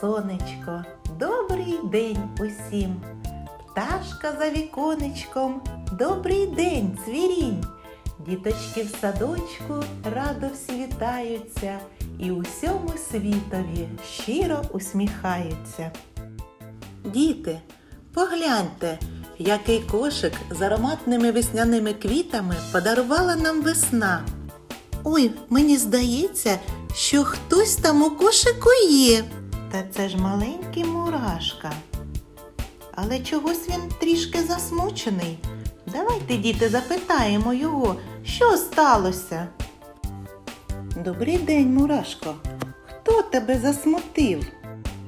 сонечко, добрий день усім. Пташка за віконечком, добрий день, цвірінь. Діточки в садочку радо всі вітаються і усьому світові щиро усміхаються. Діти, погляньте, який кошик з ароматними весняними квітами подарувала нам весна. Ой, мені здається, що хтось там у кошику є. Та це ж маленький мурашка. Але чогось він трішки засмучений. Давайте, діти, запитаємо його, що сталося. Добрий день, мурашко. Хто тебе засмутив?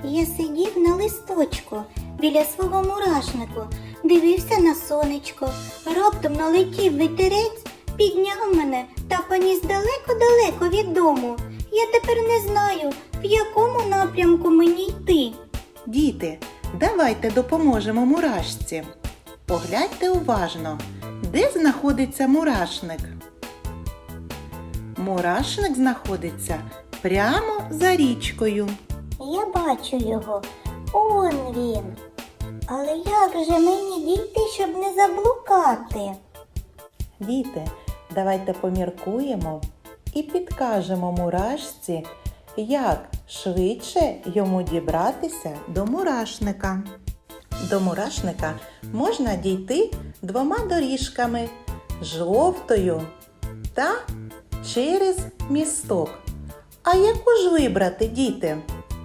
Я сидів на листочку біля свого мурашнику, дивився на сонечко. Раптом налетів вітерець, підняв мене та поніс далеко-далеко від дому. Я тепер не знаю, в якому напрямку мені йти. Діти, давайте допоможемо мурашці. Погляньте уважно, де знаходиться мурашник. Мурашник знаходиться прямо за річкою. Я бачу його. Он він. Але як же мені дійти, щоб не заблукати? Діти, давайте поміркуємо і підкажемо мурашці, як швидше йому дібратися до мурашника. До мурашника можна дійти двома доріжками жовтою та через місток. А яку ж вибрати, діти?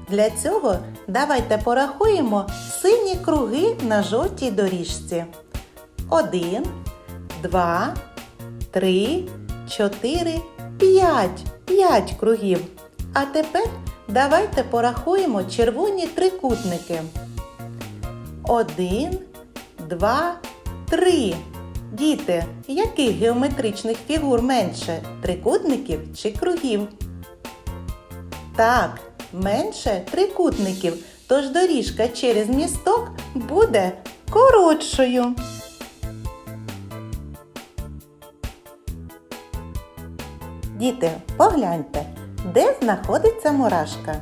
Для цього давайте порахуємо сині круги на жовтій доріжці. Один, два, три, чотири, п'ять. П'ять кругів. А тепер давайте порахуємо червоні трикутники. Один, два, три. Діти, яких геометричних фігур менше трикутників чи кругів? Так, менше трикутників, тож доріжка через місток буде коротшою. Діти, погляньте, де знаходиться мурашка?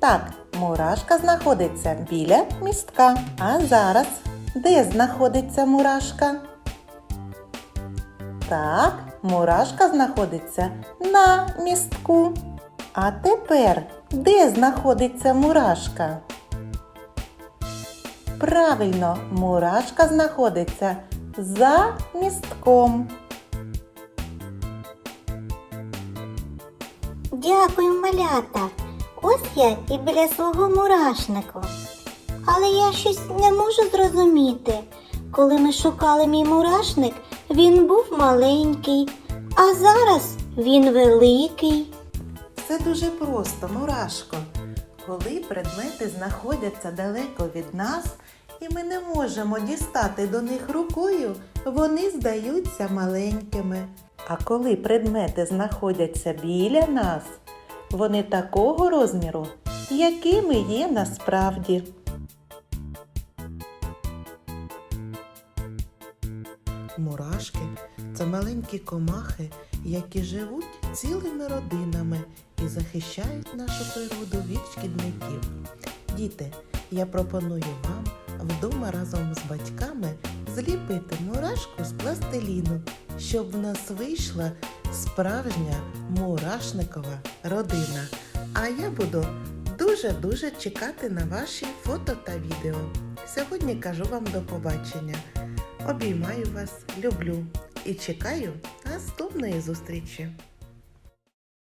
Так, мурашка знаходиться біля містка. А зараз де знаходиться мурашка? Так, мурашка знаходиться на містку. А тепер де знаходиться мурашка? Правильно, мурашка знаходиться за містком. Дякую, малята. Ось я і біля свого мурашнику. Але я щось не можу зрозуміти. Коли ми шукали мій мурашник, він був маленький, а зараз він великий. Все дуже просто, мурашко. Коли предмети знаходяться далеко від нас, і ми не можемо дістати до них рукою, вони здаються маленькими. А коли предмети знаходяться біля нас, вони такого розміру, якими є насправді. Мурашки це маленькі комахи, які живуть цілими родинами і захищають нашу природу від шкідників. Діти, я пропоную вам вдома разом з батьками зліпити мурашку з пластиліну, щоб в нас вийшла справжня мурашникова родина. А я буду дуже-дуже чекати на ваші фото та відео. Сьогодні кажу вам до побачення. Обіймаю вас, люблю і чекаю наступної зустрічі.